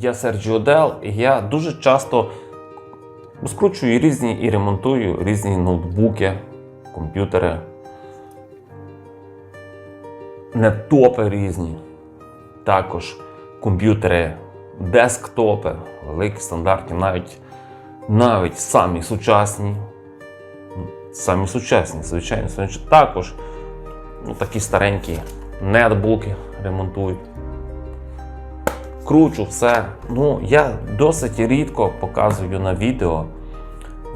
Я Серджіо Дел, і я дуже часто скручую різні і ремонтую різні ноутбуки, комп'ютери. Не топи різні. Також комп'ютери, десктопи, великі стандартні, навіть, навіть самі сучасні. Самі сучасні, звичайно. також ну, такі старенькі нетбуки ремонтують. Кручу все. Ну, я досить рідко показую на відео,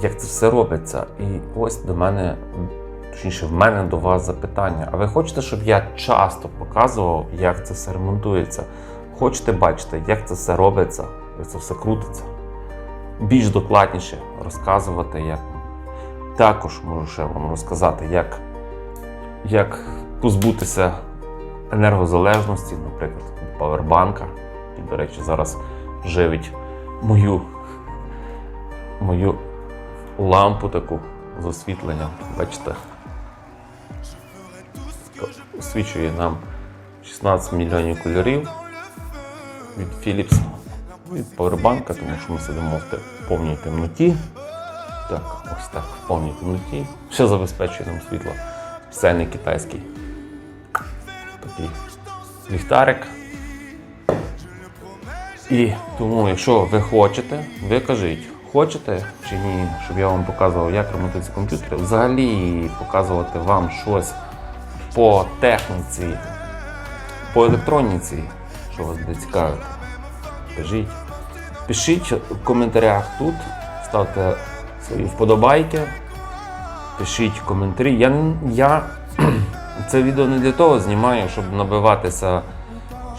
як це все робиться. І ось до мене, точніше, в мене до вас запитання. А ви хочете, щоб я часто показував, як це все ремонтується? Хочете бачити, як це все робиться, як це все крутиться? Більш докладніше розказувати, як. Також можу ще вам розказати, як, як позбутися енергозалежності, наприклад, павербанка, який, до речі, зараз живить мою, мою лампу таку з освітленням. Бачите, освічує нам 16 мільйонів кольорів від Philips, від павербанка, тому що ми сидимо в повній темноті. Так, ось так, в повній темноті. Ще забезпечує нам світло. Спеціальний китайський такий ліхтарик. І тому, якщо ви хочете, ви кажіть, хочете чи ні, щоб я вам показував, як ремонтуються комп'ютери, взагалі показувати вам щось по техніці, по електроніці, що вас буде цікавити. Кажіть. Пишіть в коментарях тут, ставте свої вподобайки, пишіть коментарі. Я, я це відео не для того знімаю, щоб набиватися,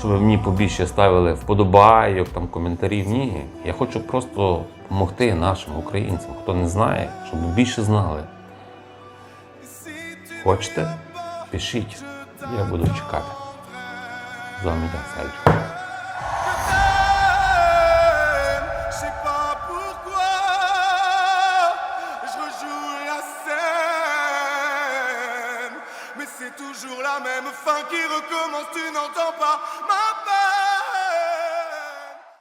щоб ви мені побільше ставили вподобайок, там, коментарів. Ні. Я хочу просто допомогти нашим українцям, хто не знає, щоб більше знали. Хочете? Пишіть. Я буду чекати. З вами я Сергій. Toujours la même fin qui recommence. Tu n'entends pas ma peine.